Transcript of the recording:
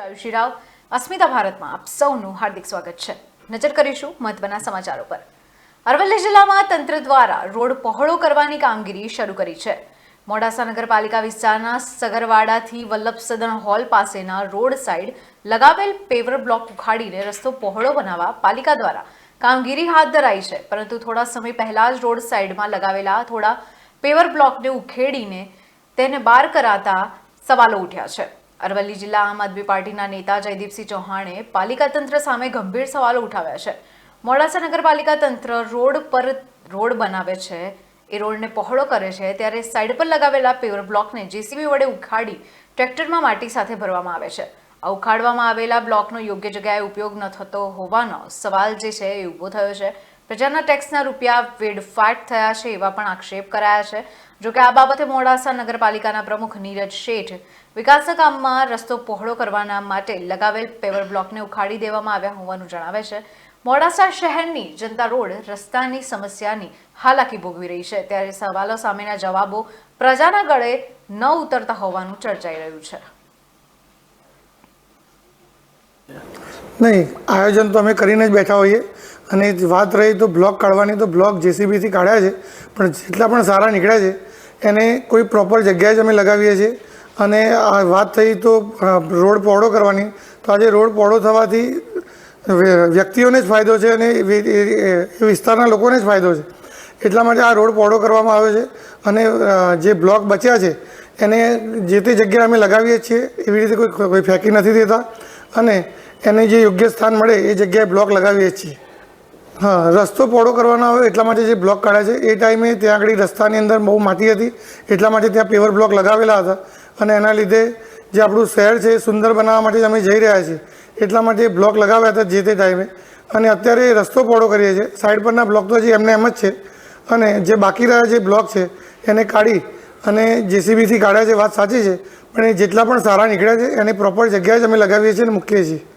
આયુષી રાવ, અસ્મિતા ભારતમાં આપ સૌનું હાર્દિક સ્વાગત છે. નજર કરીશું મહત્વના સમાચારો પર. અરવલ્લી જિલ્લામાં તંત્ર દ્વારા રોડ પહોળો કરવાની કામગીરી શરૂ કરી છે. મોડાસા નગરપાલિકા વિસ્તારના સગરવાડાથી વલ્લભ સદન હોલ પાસેના રોડ સાઇડ લગાવેલ પેવર બ્લોક ઉખાડીને રસ્તો પહોળો બનાવવા પાલિકા દ્વારા કામગીરી હાથ ધરાઈ છે. પરંતુ થોડા સમય પહેલા જ રોડ સાઇડમાં લગાવેલા થોડા પેવર બ્લોકને ઉખેડીને તેને બાર કરાતા સવાલો ઉઠ્યા છે. અરવલ્લી જિલ્લા આમ આદમી પાર્ટીના નેતા જયદીપસિંહ ચૌહાણે પાલિકા તંત્ર સામે ગંભીર સવાલો ઉઠાવ્યા છે. મોડાસા નગરપાલિકા તંત્ર રોડ પર રોડ બનાવે છે. એ રોડને પહોળો કરે છે. ત્યારે સાઈડ પર લગાવેલા પેવર બ્લોકને જેસીબી વડે ઉખાડી ટ્રેક્ટરમાં માટી સાથે ભરવામાં આવે છે. આ ઉખાડવામાં આવેલા બ્લોકનો યોગ્ય જગ્યાએ ઉપયોગ ન થતો હોવાનો સવાલ જે છે એ ઊભો થયો છે. પ્રજાના ટેક્સના રૂપિયા વેડફાટ થયા છે એવા પણ આક્ષેપ કરાયા છે. જોકે આ બાબતે મોડાસા નગરપાલિકાના પ્રમુખ નીરજ શેઠ વિકાસના કામમાં રસ્તો પહોળો કરવાના માટે લગાવેલ પેવર બ્લોકને ઉખાડી દેવામાં આવ્યા હોવાનું જણાવે છે. મોડાસા શહેરની જનતા રોડ રસ્તાની સમસ્યાની હાલાકી ભોગવી રહી છે. ત્યારે સવાલો સામેના જવાબો પ્રજાના ગળે ન ઉતરતા હોવાનું ચર્ચાઈ રહ્યું છે. નહીં, આયોજન તો અમે કરીને જ બેઠા હોઈએ. અને વાત રહી તો બ્લોક કાઢવાની તો બ્લોક જેસીબીથી કાઢ્યા છે. પણ જેટલા પણ સારા નીકળ્યા છે, એને કોઈ પ્રોપર જગ્યાએ જ અમે લગાવીએ છીએ. અને આ વાત થઈ તો રોડ પહોળો કરવાની. તો આજે રોડ પહોળો થવાથી વ્યક્તિઓને જ ફાયદો છે અને એ વિસ્તારના લોકોને જ ફાયદો છે. એટલા માટે આ રોડ પહોળો કરવામાં આવ્યો છે અને જે બ્લોક બચ્યા છે, એને જે તે જગ્યાએ અમે લગાવીએ છીએ, એવી રીતે કોઈ કોઈ ફેંકી નથી દેતા. અને એને જે યોગ્ય સ્થાન મળે એ જગ્યાએ બ્લોક લગાવીએ છીએ. હા, રસ્તો પહોળો કરવાનો આવ્યો એટલા માટે જે બ્લોક કાઢ્યા છે, એ ટાઈમે ત્યાં આગળ રસ્તાની અંદર બહુ માટી હતી, એટલા માટે ત્યાં પેવર બ્લોક લગાવેલા હતા. અને એના લીધે જે આપણું શહેર છે, એ સુંદર બનાવવા માટે અમે જઈ રહ્યા છીએ. એટલા માટે બ્લોક લગાવ્યા હતા જે તે ટાઈમે. અને અત્યારે રસ્તો પહોળો કરીએ છીએ. સાઈડ પરના બ્લોક તો હજી એમને એમ જ છે. અને જે બાકી રહ્યા જે બ્લોક છે, એને કાઢી અને જેસીબીથી કાઢ્યા છે, વાત સાચી છે. પણ એ જેટલા પણ સારા નીકળ્યા છે, એને પ્રોપર જગ્યાએ જ અમે લગાવીએ છીએ અને મૂકીએ છીએ.